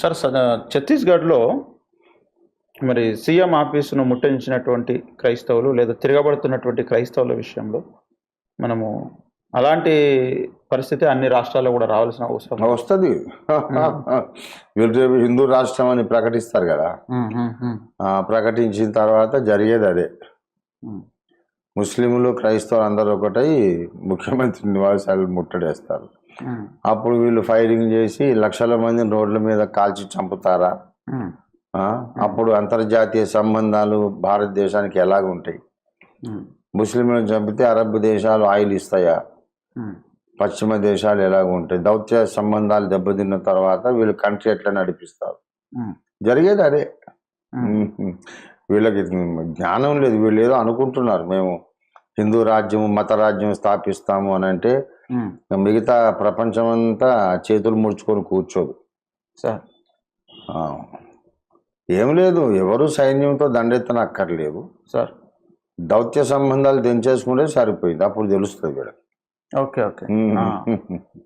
Sir ఛత్తీస్గఢ్లో మరి CM ఆఫీసును ముట్టడించినటువంటి క్రైస్తవులు లేదా తిరగబడుతున్నటువంటి క్రైస్తవుల విషయంలో మనము అలాంటి పరిస్థితి అన్ని రాష్ట్రాల్లో కూడా రావాల్సిన అవసరం వస్తుంది. వీళ్ళు హిందూ రాష్ట్రం అని ప్రకటిస్తారు కదా. ప్రకటించిన తర్వాత జరిగేది అదే. ముస్లింలు క్రైస్తవులు అందరూ ఒకటై ముఖ్యమంత్రి నివాసాలు ముట్టడేస్తారు. అప్పుడు వీళ్ళు ఫైరింగ్ చేసి లక్షల మందిని రోడ్ల మీద కాల్చి చంపుతారా? అప్పుడు అంతర్జాతీయ సంబంధాలు భారతదేశానికి ఎలాగ ఉంటాయి? ముస్లింలను చంపితే అరబ్ దేశాలు ఆయిల్ ఇస్తాయా? పశ్చిమ దేశాలు ఎలాగ ఉంటాయి? దౌత్య సంబంధాలు దెబ్బతిన్న తర్వాత వీళ్ళు కంట్రీ ఎట్లా నడిపిస్తారు? జరిగేది అదే. వీళ్ళకి జ్ఞానం లేదు. వీళ్ళు ఏదో అనుకుంటున్నారు మేము. హిందూ రాజ్యం మత రాజ్యం స్థాపిస్తాము అని అంటే. మిగతా ప్రపంచం అంతా చేతులు ముడుచుకొని కూర్చోదు. సార్. ఏం లేదు ఎవరు సైన్యంతో దండెత్తన అక్కర్లేదు సార్. దౌత్య సంబంధాలు తెంచేసుకుంటే సరిపోయింది అప్పుడు తెలుస్తుంది వీళ్ళకి. Okay okay.